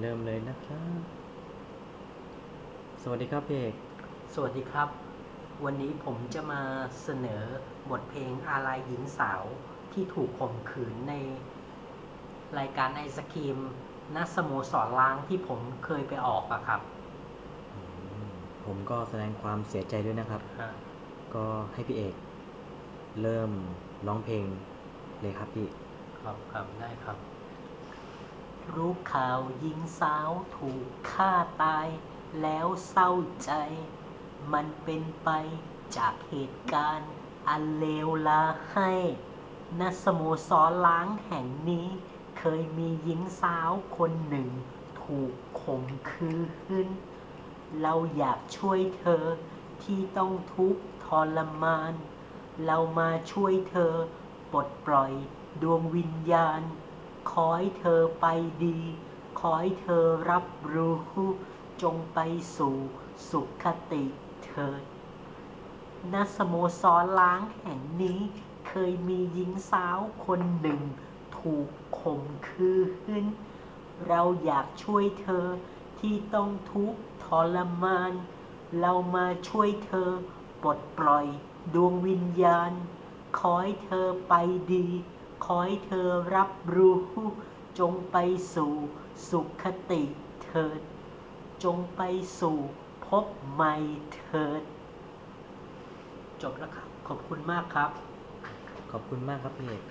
เริ่มเลยนะครับ สวัสดีครับพี่เอกสวัสดีครับ วันนี้ผมจะมาเสนอบทเพลงอาลัยหญิงสาวที่ถูกข่มขืนในรายการไอศครีมณสโมสรล้างที่ผมเคยไปออกอะครับ ผมก็แสดงความเสียใจด้วยนะครับอ่าก็ให้พี่เอกเริ่มร้องเพลงเลยครับพี่ ครับครับได้ครับ รู้ข่าวหญิงสาวถูกฆ่าตายแล้วเศร้าใจ มันเป็นไปจากเหตุการณ์อันเลวร้ายณสโมสรล้างแห่งนี้เคยมีหญิงสาวคนหนึ่ง ถูกข่มขืน เราอยากช่วยเธอที่ต้องทุกข์ทรมาน เรามาช่วยเธอปลดปล่อยดวงวิญญาณ ขอให้เธอไปดี ขอให้เธอรับรู้ จงไปสู่สุขติเถิดณสโมสรล้างแห่งนี้เคยมีหญิงสาวคนหนึ่ง ถูกข่มขืน เราอยากช่วยเธอที่ต้องทุกข์ทรมาน เรามาช่วยเธอปลดปล่อยดวงวิญญาณ ขอให้เธอไปดี ขอให้เธอรับรู้จงไปสู่สุขติเถิด จงไปสู่พบใหม่เถิด จบแล้วครับ ขอบคุณมากครับ ขอบคุณมากครับพี่เอก